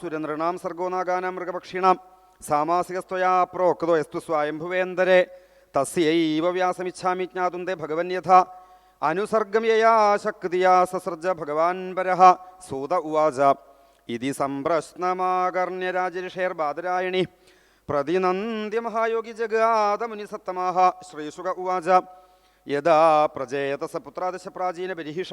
സുരനൃണാം സർഗോ മൃഗപക്ഷിണാം. സാമാസികസ്ത്വയാ പ്രോക്തോ യസ്തു സ്വയംഭുവേന്ദരെ. തസ്യൈവ വ്യാസമിച്ഛാമി ജ്ഞാതും തേ ഭഗവൻ യഥ. അനുസർഗം യയാ ശക്തിയാ സസൃജ ഭഗവാൻ പരഹ സൂത ഉവാച. ഇതി സംപ്രശ്നമാകർണ്യരാജരിഷേർബാദരായണി പ്രതിനന്ദ്യ മഹായോഗി ജഗാതമുനിസത്തമാഹ ശ്രീശുക ഉവാച. യഥാ പ്രജേതസ പുത്രാദശ പ്രാചീന ബരിഹിഷ.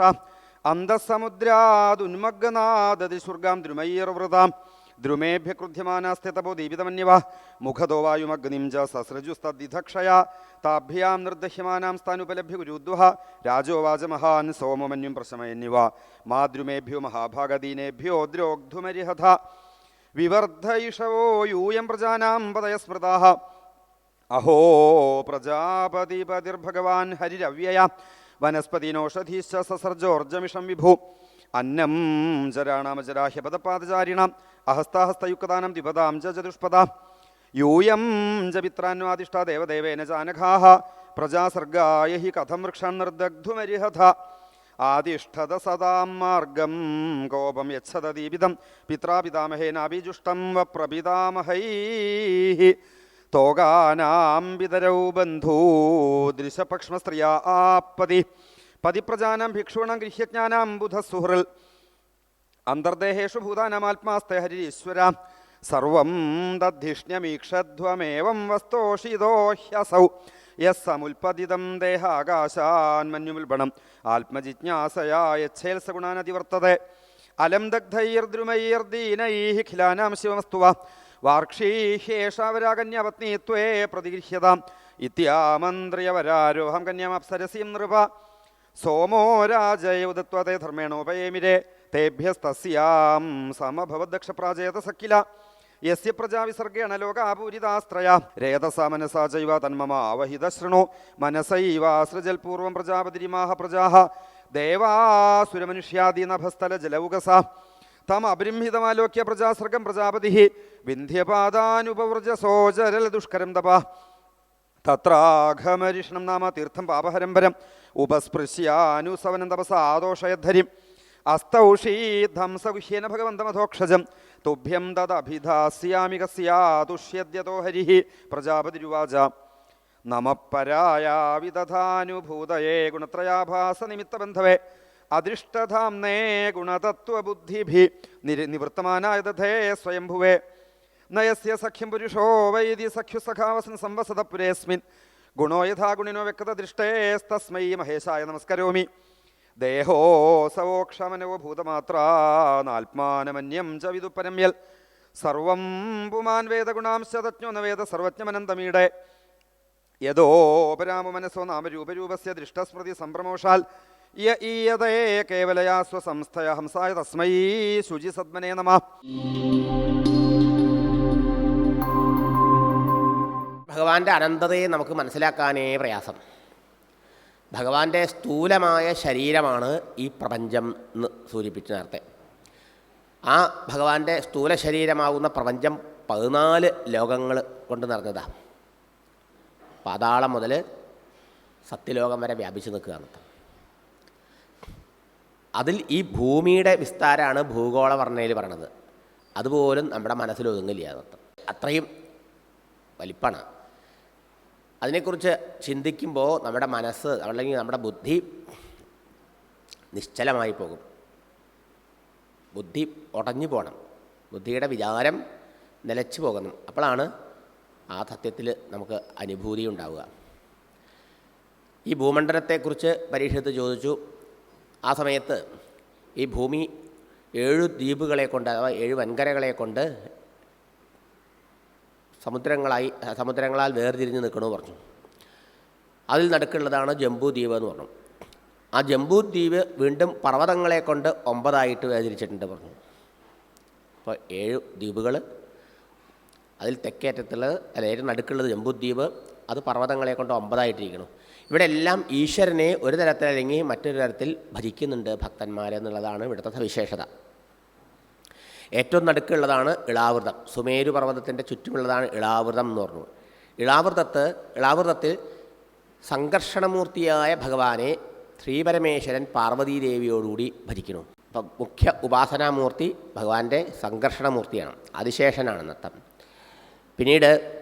അന്തസമുദ്രാദുന്മഗ്നാദതി സ്വർഗാം ദ്രുമയ്യർവൃതാം ദ്രുമേഭ്യ ക്രുധ്യമാനാസ്തെ തപോ ദീപിതമന്യവ മുഖതോ വായുമഗ്നിം ച സസൃജുസ്തദ്ധിധക്ഷയാ താഭ്യാം നിർദ്ദഹ്യമാനാം സ്ഥാനുപലഭ്യ ഗുരുദ്വഹ. രാജോവാച മഹാൻ സോമമന്യും പ്രശമയന്യവ. മാദ്രുമേഭ്യോ മഹാഭാഗദീനേഭ്യോ ദ്രോഗ്ധുമരിഹഥ വിവർദ്ധയിഷവോ യൂയം പ്രജാനാം പതയ സ്മൃതാഃ അഹോ പ്രജാപതിപതിർഭഗവാൻ ഹരിരവ്യയ. വനസ്പതിനോഷധീശ്ച സസർജോർജമിഷം വിഭു. അന്നം ചരാണാമചരാഹ്യപദപാദചാരിണാം അഹസ്താഹസ്തയുക്താനം ദ്വിപദാം ച ചതുഷ്പദ. യൂയം ച പിത്രാന്വാദിഷ്ടാ ദേവദേവേന ജാനഘാഹ പ്രജാസർഗായ ഹി കഥം വൃക്ഷം നിർദഗ്ധുമരിഹഥ. ആദിഷ്ഠത സദാം മാർഗം കോപം യച്ഛത യച്ഛതദീപിതം പിത്രാപിതാമഹേനാഭിജുഷ്ടം വപ്രപിതാമഹൈ. തോകാനാം പിതരൗ ബന്ധൂ ദൃശപക്ഷ്മസ്ത്രിയാ ആപ്പതി. പതിപ്രജാനാം ഭിക്ഷൂണം ഗൃഹ്യജ്ഞാനാം ബുധസുഹൃൽ. അന്തർദേഹേഷു ഭൂതാനാമാത്മാസ്തെ ഹരിരീശ്വര. സർവം തദ്ധിഷ്ണ്യമീക്ഷധ്വമേവം വസ്തോഷിതോ ഹ്യസൗ. യസ് സമുൽപതിതം ദേഹാകാശാന്മന്യുമുൽബണം ആത്മജിജ്ഞാസയാ യച്ഛേത്സഗുണാനതിവർത്തതെ അലം ദഗ്ധൈർദ്രുമൈർദീനൈः ഖിലാനാം ശിവമസ്തുവ. വാർക്ഷീഹ്യേഷാവരാകന്യപത്നീത്വേ പ്രതിഗൃഹ്യത. ഇത്യാമന്ത്രിയവരാരോഹം കന്യാമപ്സരസീം നൃപ. സോമോ രാജയുദത്വത്തെ ധർമ്മേണോപയേമിരെ. തേഭ്യസ്തസ്യാം സമഭവദക്ഷപ്രാജയത സക്കില യസ്യ പ്രജാവിസർഗേണ ലോകാപൂരിതാശ്രയ. രേതസ മനസാ ചൈവ തന്മമ ആവഹിത ശൃണു മനസൈവാസൃജൽ പൂർവം പ്രജാപതിരിമാഹ പ്രജാഹ. ദേവാസുരമനുഷ്യാദീനഭസ്ഥല ജലൗകസ തം അപരിംഹിതമാലോക്യ പ്രജാസർഗം പ്രജാപതി വിന്ധ്യപാദാനുപവ്രജസോചരൽ ദുഷ്കരം തപ. തത്രാഘമരിഷണം നാമ തീർത്ഥം പാപഹരംബരം. ഉപസ്പൃശ്യാനുസവനം തപസ ആദോഷയദ്ധരിം അസ്തൗഷീധംസഗുഹ്യേന ഭഗവന്തമധോക്ഷജം. തുഭ്യം തദഭിധാസ്യാമി കസ്യാതുഷ്യദ്യതോ ഹരി. പ്രജാപതിരുവാച. നമപരായാവിതഥാനുഭൂതയേ ഗുണത്രയാഭാസ നിമിത്തബന്ധവേ അദൃഷ്ടധാംനേ ഗുണതത്വബുദ്ധിഭി നിര നിവൃത്തമാനായ തഥേ സ്വയംഭുവേ. നയസ്യ സഖ്യം പുരുഷോ വൈദി സഖ്യുസഖാവസൻ സംവസത പുരേസ്മിൻ. ഗുണോ യഥാ ഗുണിനോ വ്യക്തത ദൃഷ്ടേസ്തസ്മൈ മഹേശായ നമസ്കരോമി. ദേഹോ ഭൂതമാത്രാ നാത്മാനമന്യം ച വിദുപ്പരമ്യൽ സർവം പുമാൻ വേദഗുണാംശ തജ്ഞോ ന വേദ സർവജ്ഞമനന്തമീടെ. യഥോപരാമ മനസ്സോ നാമരൂപരൂപസ്യ ദൃഷ്ടസ്മൃതി സംഭ്രമോഷാൽ യ ഈയതേ കേവലയാ സ്വസംസ്ഥയ ഹംസായ തസ്മൈ ശുചി സദ്മനേ നമ. ഭഗവാന്റെ അനന്തതയെ നമുക്ക് മനസ്സിലാക്കാനേ പ്രയാസം. ഭഗവാന്റെ സ്ഥൂലമായ ശരീരമാണ് ഈ പ്രപഞ്ചം എന്ന് സൂചിപ്പിച്ചു നേരത്തെ. ആ ഭഗവാന്റെ സ്ഥൂല ശരീരമാകുന്ന പ്രപഞ്ചം പതിനാല് ലോകങ്ങൾ കൊണ്ട് നിറഞ്ഞതാണ് പാതാളം മുതൽ സത്യലോകം വരെ വ്യാപിച്ചു നിൽക്കുകയാണ്. അതിൽ ഈ ഭൂമിയുടെ വിസ്താരമാണ് ഭൂഗോള വർണയിൽ പറയണത്. അതുപോലും നമ്മുടെ മനസ്സിൽ ഒതുങ്ങില്ല അതൊക്കെ. അത്രയും വലിപ്പാണ് അതിനെക്കുറിച്ച് ചിന്തിക്കുമ്പോൾ നമ്മുടെ മനസ്സ് അല്ലെങ്കിൽ നമ്മുടെ ബുദ്ധി നിശ്ചലമായി പോകും. ബുദ്ധി ഉടഞ്ഞു പോകണം. ബുദ്ധിയുടെ വിചാരം നിലച്ചു പോകണം. അപ്പോഴാണ് ആ സത്യത്തിൽ നമുക്ക് അനുഭൂതി ഉണ്ടാവുക. ഈ ഭൂമണ്ഡലത്തെക്കുറിച്ച് പരീക്ഷത്ത് ചോദിച്ചു. ആ സമയത്ത് ഈ ഭൂമി ഏഴു ദ്വീപുകളെ കൊണ്ട് അഥവാ ഏഴ് വൻകരകളെ കൊണ്ട് സമുദ്രങ്ങളായി സമുദ്രങ്ങളാൽ വേർതിരിഞ്ഞ് നിൽക്കണമെന്ന് പറഞ്ഞു. അതിൽ നടുക്കുള്ളതാണ് ജംബൂ എന്ന് പറഞ്ഞു. ആ ജംബൂ വീണ്ടും പർവതങ്ങളെ കൊണ്ട് ഒമ്പതായിട്ട് വേർതിരിച്ചിട്ടുണ്ട് പറഞ്ഞു. അപ്പോൾ ഏഴ് ദ്വീപുകൾ അതിൽ തെക്കേറ്റത്തുള്ളത് അല്ല ഏറ്റവും നടുക്കുള്ളത് ജംബുദ്വീപ് അത് പർവതങ്ങളെ കൊണ്ട് ഒമ്പതായിട്ടിരിക്കണം ഇവിടെ എല്ലാം ഈശ്വരനെ ഒരു തരത്തിൽ അല്ലെങ്കിൽ മറ്റൊരു തരത്തിൽ ഭജിക്കുന്നുണ്ട് ഭക്തന്മാരെന്നുള്ളതാണ് ഇവിടുത്തെ സവിശേഷത. ഏറ്റവും നടുക്കുള്ളതാണ് ഇളാവൃതം. സുമേരു പർവതത്തിന്റെ ചുറ്റുമുള്ളതാണ് ഇളാവൃതം എന്ന് പറഞ്ഞു. ഇളാവൃതത്ത് ഇളാവൃതത്തിൽ സംഘർഷണമൂർത്തിയായ ഭഗവാനെ ശ്രീപരമേശ്വരൻ പാർവതീദേവിയോടുകൂടി ഭജിക്കുന്നു. അപ്പം മുഖ്യ ഉപാസനാമൂർത്തി ഭഗവാന്റെ സംഘർഷണമൂർത്തിയാണ്. അതിശേഷനാണ് നൃത്തം. പിന്നീട്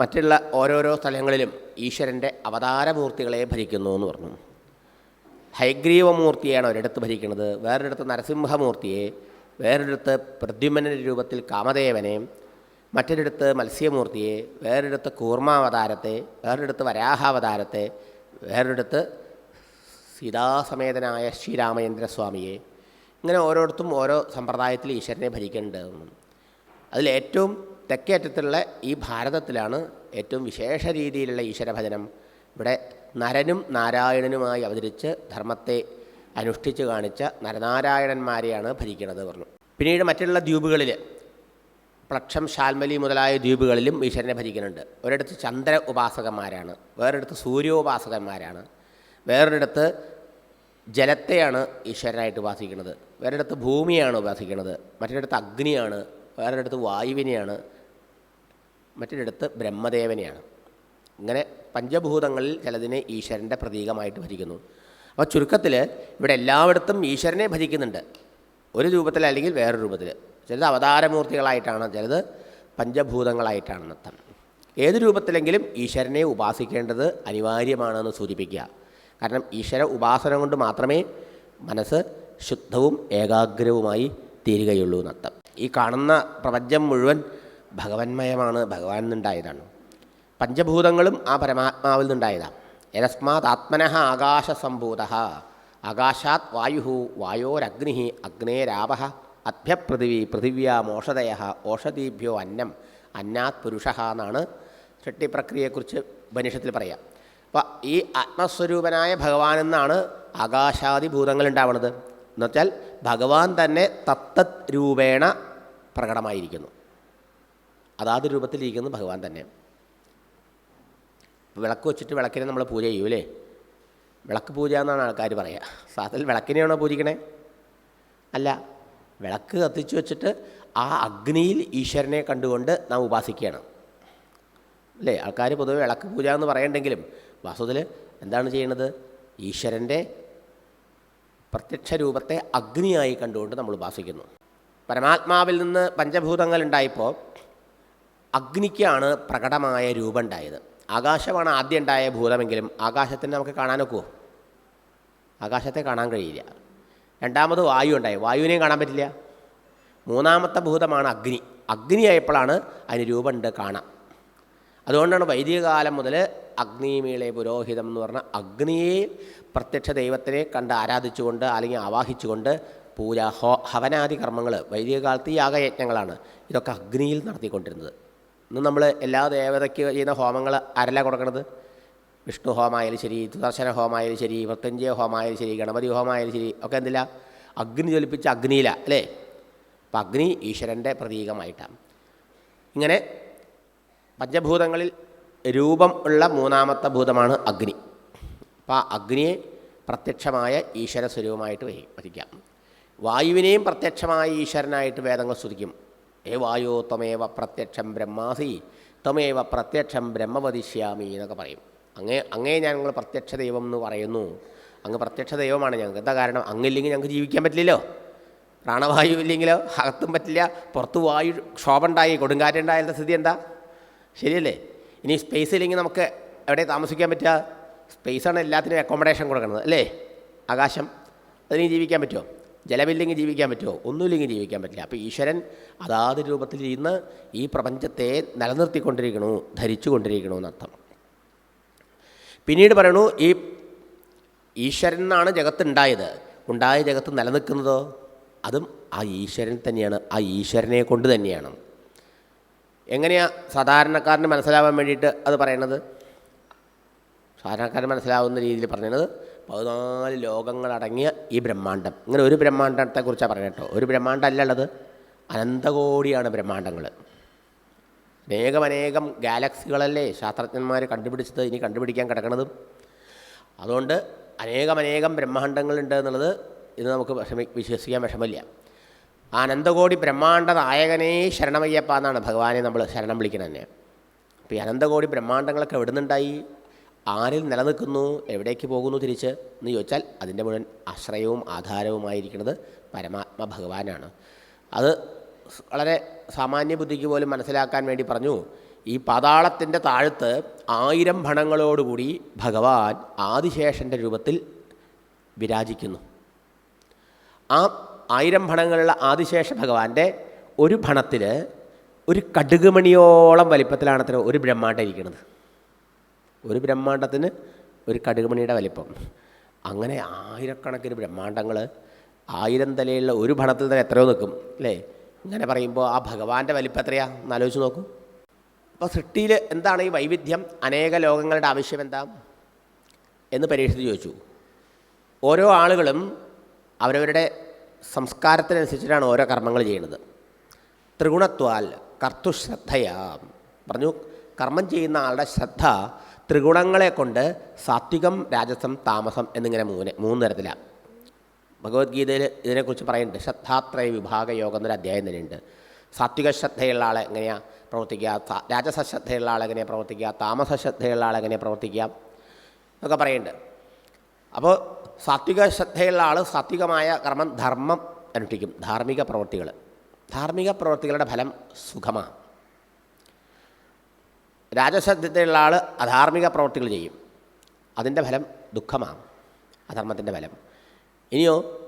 മറ്റുള്ള ഓരോരോ സ്ഥലങ്ങളിലും ഈശ്വരന്റെ അവതാരമൂർത്തികളെ ഭരിക്കുന്നു എന്ന് പറഞ്ഞു. ഹൈഗ്രീവമൂർത്തിയാണ് ഒരിടത്ത് ഭരിക്കുന്നത്. വേറൊരിടത്ത് നരസിംഹമൂർത്തിയെ വേറൊരിടത്ത് പ്രദ്യുമനന്റെ രൂപത്തിൽ കാമദേവനെ മറ്റൊരിടത്ത് മത്സ്യമൂർത്തിയെ വേറൊരിടത്ത് കൂർമാവതാരത്തെ വേറൊരിടത്ത് വരാഹാവതാരത്തെ വേറൊരിടത്ത് സീതാസമേതനായ ശ്രീരാമചന്ദ്രസ്വാമിയെ. ഇങ്ങനെ ഓരോരുത്തും ഓരോ സമ്പ്രദായത്തിൽ ഈശ്വരനെ ഭരിക്കേണ്ടതെന്നും അതിലേറ്റവും തെക്കേ അറ്റത്തുള്ള ഈ ഭാരതത്തിലാണ് ഏറ്റവും വിശേഷ രീതിയിലുള്ള ഈശ്വരഭജനം. ഇവിടെ നരനും നാരായണനുമായി അവതരിച്ച് ധർമ്മത്തെ അനുഷ്ഠിച്ച് കാണിച്ച നരനാരായണന്മാരെയാണ് ഭരിക്കുന്നത് പറഞ്ഞു. പിന്നീട് മറ്റുള്ള ദ്വീപുകളിൽ പ്ലക്ഷം ശാൽമലി മുതലായ ദ്വീപുകളിലും ഈശ്വരനെ ഭരിക്കുന്നുണ്ട്. ഒരിടത്ത് ചന്ദ്ര ഉപാസകന്മാരാണ് വേറൊരിടത്ത് സൂര്യോപാസകന്മാരാണ് വേറൊരിടത്ത് ജലത്തെയാണ് ഈശ്വരനായിട്ട് ഉപാസിക്കുന്നത് വേറൊരിടത്ത് ഭൂമിയാണ് ഉപാസിക്കുന്നത് മറ്റൊരിടത്ത് അഗ്നിയാണ് വേറൊരിടത്ത് വായുവിനെയാണ് മറ്റൊരിടത്ത് ബ്രഹ്മദേവനെയാണ്. ഇങ്ങനെ പഞ്ചഭൂതങ്ങളിൽ ചിലതിനെ ഈശ്വരന്റെ പ്രതീകമായിട്ട് ഭരിക്കുന്നു. അപ്പോൾ ചുരുക്കത്തിൽ ഇവിടെ എല്ലായിടത്തും ഈശ്വരനെ ഭജിക്കുന്നുണ്ട് ഒരു രൂപത്തിൽ അല്ലെങ്കിൽ വേറൊരു രൂപത്തിൽ ചിലത് അവതാരമൂർത്തികളായിട്ടാണ് ചിലത് പഞ്ചഭൂതങ്ങളായിട്ടാണ് അർത്ഥം ഏത് രൂപത്തിലെങ്കിലും ഈശ്വരനെ ഉപാസിക്കേണ്ടത് അനിവാര്യമാണെന്ന് സൂചിപ്പിക്കുക. കാരണം ഈശ്വര ഉപാസന കൊണ്ട് മാത്രമേ മനസ്സ് ശുദ്ധവും ഏകാഗ്രവുമായി തീരുകയുള്ളൂ എന്നർത്ഥം ഈ കാണുന്ന പ്രപഞ്ചം മുഴുവൻ ഭഗവന്മയമാണ് ഭഗവാൻ നിന്നുണ്ടായതാണ് പഞ്ചഭൂതങ്ങളും ആ പരമാത്മാവിൽ നിന്നുണ്ടായതാണ് യസ്മാത് ആത്മനഃ ആകാശസംഭൂത. ആകാശാത് വായു വായോരഗ്നി അഗ്നേരാപ അഭ്യപൃഥിവി പൃഥിവ്യാമോഷധയ ഓഷധീഭ്യോ അന്നം. അന്നാത് പുരുഷ എന്നാണ് സൃഷ്ടിപ്രക്രിയയെക്കുറിച്ച് ഉപനിഷത്തിൽ പറയാം. അപ്പോൾ ഈ ആത്മസ്വരൂപനായ ഭഗവാൻ എന്നാണ് ആകാശാദി ഭൂതങ്ങൾ ഉണ്ടാവുന്നത് എന്നുവെച്ചാൽ ഭഗവാൻ തന്നെ തത്തത് രൂപേണ പ്രകടമായിരിക്കുന്നു. അതാത് രൂപത്തിലിരിക്കുന്നത് ഭഗവാൻ തന്നെ. വിളക്ക് വെച്ചിട്ട് വിളക്കിനെ നമ്മൾ പൂജ ചെയ്യൂലേ? വിളക്ക് പൂജ എന്നാണ് ആൾക്കാർ പറയുക സാധത്തിൽ വിളക്കിനെയാണോ പൂജിക്കണേ? അല്ല വിളക്ക് കത്തിച്ചു വെച്ചിട്ട് ആ അഗ്നിയിൽ ഈശ്വരനെ കണ്ടുകൊണ്ട് നാം ഉപാസിക്കുകയാണ്. അല്ലേ? ആൾക്കാർ പൊതുവെ വിളക്ക് പൂജ എന്ന് പറയണ്ടെങ്കിലും വാസ്തുവിൽ എന്താണ് ചെയ്യുന്നത് ഈശ്വരന്റെ പ്രത്യക്ഷ രൂപത്തെ അഗ്നിയായി കണ്ടുകൊണ്ട് നമ്മൾ ഉപാസിക്കുന്നു. പരമാത്മാവിൽ നിന്ന് പഞ്ചഭൂതങ്ങൾ ഉണ്ടായപ്പോൾ അഗ്നിക്കാണ് പ്രകടമായ രൂപം ഉണ്ടായത് ആകാശമാണ് ആദ്യം ഉണ്ടായ ഭൂതമെങ്കിലും ആകാശത്തിന് നമുക്ക് കാണാനൊക്കുമോ ആകാശത്തെ കാണാൻ കഴിയില്ല. രണ്ടാമത് വായു ഉണ്ടായി. വായുവിനെയും കാണാൻ പറ്റില്ല. മൂന്നാമത്തെ ഭൂതമാണ് അഗ്നി. അഗ്നിയായപ്പോഴാണ് അതിന് രൂപമുണ്ട് കാണാം. അതുകൊണ്ടാണ് വൈദികകാലം മുതൽ അഗ്നിമീളെ പുരോഹിതം എന്ന് പറഞ്ഞ അഗ്നിയെ പ്രത്യക്ഷ ദൈവത്തിനെ കണ്ട് ആരാധിച്ചുകൊണ്ട് അല്ലെങ്കിൽ ആവാഹിച്ചുകൊണ്ട് പൂജ ഹോ ഹവനാദി കർമ്മങ്ങൾ വൈദികകാലത്ത് യാഗയജ്ഞങ്ങളാണ് ഇതൊക്കെ അഗ്നിയിൽ നടത്തിക്കൊണ്ടിരുന്നത്. ഇന്ന് നമ്മൾ എല്ലാ ദേവതയ്ക്ക് ചെയ്യുന്ന ഹോമങ്ങൾ ആരല്ല കൊടുക്കണത്? വിഷ്ണു ഹോമായാലും ശരി സുദർശന ഹോമായാലും ശരി മൃത്യുഞ്ജയ ഹോമായാലും ശരി ഗണപതി ഹോമായാലും ശരി ഒക്കെ എന്തില്ല? അഗ്നി ജ്വലിപ്പിച്ച അഗ്നിയില അല്ലേ? അപ്പം അഗ്നി ഈശ്വരന്റെ പ്രതീകമായിട്ടാണ്. ഇങ്ങനെ പഞ്ചഭൂതങ്ങളിൽ രൂപം ഉള്ള മൂന്നാമത്തെ ഭൂതമാണ് അഗ്നി. അപ്പോൾ ആ അഗ്നിയെ പ്രത്യക്ഷമായ ഈശ്വര സ്വരൂപമായിട്ട് വഹി- വഹിക്കാം വായുവിനെയും പ്രത്യക്ഷമായ ഈശ്വരനായിട്ട് വേദങ്ങൾ സ്തുതിക്കും. ഏ വായോ ത്വമേവ പ്രത്യക്ഷം ബ്രഹ്മാസി തമേവ പ്രത്യക്ഷം ബ്രഹ്മവദിഷ്യാമി എന്നൊക്കെ പറയും. അങ്ങേ അങ്ങേ ഞങ്ങൾ പ്രത്യക്ഷ ദൈവം എന്ന് പറയുന്നു. അങ്ങ് പ്രത്യക്ഷ ദൈവമാണ് ഞങ്ങൾക്ക്. എന്താ കാരണം? അങ്ങില്ലെങ്കിൽ ഞങ്ങൾക്ക് ജീവിക്കാൻ പറ്റില്ലല്ലോ. പ്രാണവായു ഇല്ലെങ്കിലോ? അകത്തും പറ്റില്ല. പുറത്ത് വായു ക്ഷോഭമുണ്ടായി കൊടുങ്കാറ്റുണ്ടായാലത്തെ സ്ഥിതി എന്താ? ശരിയല്ലേ? ഇനി സ്പേസ് ഇല്ലെങ്കിൽ നമുക്ക് എവിടെ താമസിക്കാൻ പറ്റുക? സ്പേസാണ് എല്ലാത്തിനും അക്കോമഡേഷൻ കൊടുക്കുന്നത് അല്ലേ? ആകാശം അതിന് ജീവിക്കാൻ പറ്റുമോ? ജലമില്ലെങ്കിൽ ജീവിക്കാൻ പറ്റുമോ? ഒന്നുമില്ലെങ്കിൽ ജീവിക്കാൻ പറ്റില്ല. അപ്പോൾ ഈശ്വരൻ അതാത് രൂപത്തിൽ ഇന്ന് ഈ പ്രപഞ്ചത്തെ നിലനിർത്തിക്കൊണ്ടിരിക്കണു ധരിച്ചു കൊണ്ടിരിക്കണു എന്നർത്ഥം. പിന്നീട് പറയണു ഈ ഈശ്വരൻ എന്നാണ് ജഗത്ത് ഉണ്ടായത് ഉണ്ടായ ജഗത്ത് നിലനിൽക്കുന്നതോ അതും ആ ഈശ്വരൻ തന്നെയാണ് ആ ഈശ്വരനെ കൊണ്ട് തന്നെയാണ്. എങ്ങനെയാണ് സാധാരണക്കാരന് മനസ്സിലാവാൻ വേണ്ടിയിട്ട് അത് പറയണത്? സാധാരണക്കാരന് മനസ്സിലാവുന്ന രീതിയിൽ പറഞ്ഞത് പതിനാല് ലോകങ്ങളടങ്ങിയ ഈ ബ്രഹ്മാണ്ടം. ഇങ്ങനെ ഒരു ബ്രഹ്മാണ്ടത്തെക്കുറിച്ചാണ് പറയുന്നത് കേട്ടോ. ഒരു ബ്രഹ്മാണ്ടം അല്ല ഉള്ളത്. അനന്തകോടിയാണ് ബ്രഹ്മാണ്ടങ്ങൾ അനേകമനേകം അനേകം ഗാലക്സികളല്ലേ ശാസ്ത്രജ്ഞന്മാർ കണ്ടുപിടിച്ചത് ഇനി കണ്ടുപിടിക്കാൻ കിടക്കണതും. അതുകൊണ്ട് അനേകമനേകം അനേകം ബ്രഹ്മാണ്ടങ്ങളുണ്ട് എന്നുള്ളത് ഇത് നമുക്ക് വിഷമി വിശ്വസിക്കാൻ വിഷമില്ല അനന്തകോടി ബ്രഹ്മാണ്ട നായകനേ ശരണമയ്യപ്പ എന്നാണ് ഭഗവാനെ നമ്മൾ ശരണം വിളിക്കണതന്നെ തന്നെ അപ്പോൾ ഈ അനന്തകോടി ബ്രഹ്മാണ്ടങ്ങളൊക്കെ എവിടെ നിന്നുണ്ടായി ആരിൽ നിലനിൽക്കുന്നു എവിടേക്ക് പോകുന്നു തിരിച്ച് എന്ന് ചോദിച്ചാൽ അതിന്റെ മുഴുവൻ ആശ്രയവും ആധാരവുമായിരിക്കുന്നത് പരമാത്മ ഭഗവാനാണ്. അത് വളരെ സാമാന്യ ബുദ്ധിക്ക് പോലും മനസ്സിലാക്കാൻ വേണ്ടി പറഞ്ഞു ഈ പാതാളത്തിന്റെ താഴത്ത് ആയിരം ഭണങ്ങളോടുകൂടി ഭഗവാൻ ആദിശേഷന്റെ രൂപത്തിൽ വിരാജിക്കുന്നു. ആ ആയിരം ഭണങ്ങളുള്ള ആദിശേഷ ഭഗവാന്റെ ഒരു ഭണത്തിൽ ഒരു കടുകുമണിയോളം വലിപ്പത്തിലാണ് അത്ര ഒരു ബ്രഹ്മാണ്ടം ഇരിക്കുന്നത്. ഒരു ബ്രഹ്മാണ്ടത്തിന് ഒരു കടുകുമണിയുടെ വലിപ്പം. അങ്ങനെ ആയിരക്കണക്കിന് ബ്രഹ്മാണ്ടങ്ങൾ ആയിരം തലയുള്ള ഒരു ഭണത്തിൽ തന്നെ എത്രയോ നിൽക്കും അല്ലേ? ഇങ്ങനെ പറയുമ്പോൾ ആ ഭഗവാന്റെ വലിപ്പം എത്രയാ? എന്ന് ആലോചിച്ച് നോക്കൂ. അപ്പോൾ സൃഷ്ടിയിൽ എന്താണ് ഈ വൈവിധ്യം? അനേക ലോകങ്ങളുടെ ആവശ്യം എന്താ? എന്ന് പരീക്ഷിച്ച് ചോദിച്ചു. ഓരോ ആളുകളും അവരവരുടെ സംസ്കാരത്തിനനുസരിച്ചിട്ടാണ് ഓരോ കർമ്മങ്ങൾ ചെയ്യുന്നത്. ത്രിഗുണത്വാൽ കർത്തുശ്രദ്ധയാ. പറഞ്ഞു കർമ്മം ചെയ്യുന്ന ആളുടെ ശ്രദ്ധ ത്രിഗുണങ്ങളെ കൊണ്ട് സാത്വികം രാജസം താമസം എന്നിങ്ങനെ മൂന്ന് മൂന്ന് തരത്തിലാണ് ഭഗവത്ഗീതയിൽ ഇതിനെക്കുറിച്ച് പറയുന്നുണ്ട്. ശ്രദ്ധാത്രയ വിഭാഗ യോഗം എന്നൊരു അധ്യായം തന്നെയുണ്ട്. സാത്വിക ശ്രദ്ധയുള്ള ആളെ എങ്ങനെയാണ് പ്രവർത്തിക്കുക? രാജസ ശ്രദ്ധയുള്ള ആളെ എങ്ങനെയാണ് പ്രവർത്തിക്കുക? താമസ ശ്രദ്ധയുള്ള ആളെ എങ്ങനെയാണ് പ്രവർത്തിക്കുക? എന്നൊക്കെ പറയുന്നുണ്ട്. അപ്പോൾ സാത്വിക ശ്രദ്ധയുള്ള ആൾ സാത്വികമായ കർമ്മം ധർമ്മം അനുഷ്ഠിക്കും. ധാർമ്മിക പ്രവൃത്തികൾ ധാർമ്മിക പ്രവൃത്തികളുടെ ഫലം സുഖമാണ് രാജശ്രദ്ധയുള്ള ആൾ അധാർമിക പ്രവൃത്തികൾ ചെയ്യും. അതിന്റെ ഫലം ദുഃഖമാണ് അധർമ്മത്തിന്റെ ഫലം. ഇനിയോ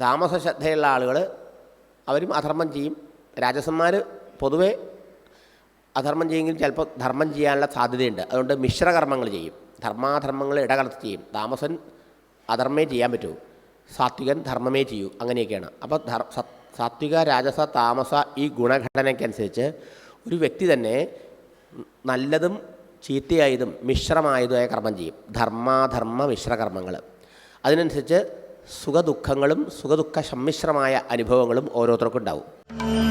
താമസ ശ്രദ്ധയുള്ള ആളുകൾ അവരും അധർമ്മം ചെയ്യും. രാജസന്മാർ പൊതുവെ അധർമ്മം ചെയ്യുമെങ്കിൽ ചിലപ്പോൾ ധർമ്മം ചെയ്യാനുള്ള സാധ്യതയുണ്ട്. അതുകൊണ്ട് മിശ്രകർമ്മങ്ങൾ ചെയ്യും. ധർമാധർമ്മങ്ങൾ ഇടകലർത്തി ചെയ്യും. താമസൻ അധർമ്മേ ചെയ്യാൻ പറ്റൂ. സാത്വികൻ ധർമ്മമേ ചെയ്യൂ. അങ്ങനെയൊക്കെയാണ്. അപ്പോൾ ധർ സാത്വിക രാജസ താമസ ഈ ഗുണഘടനയ്ക്കനുസരിച്ച് ഒരു വ്യക്തി തന്നെ നല്ലതും ചീത്തയായതും മിശ്രമായതുമായ കർമ്മം ചെയ്യും. ധർമാധർമ്മ മിശ്രകർമ്മങ്ങൾ. അതിനനുസരിച്ച് സുഖദുഃഖങ്ങളും സുഖദുഃഖ സമ്മിശ്രമായ അനുഭവങ്ങളും ഓരോരുത്തർക്കും ഉണ്ടാവും.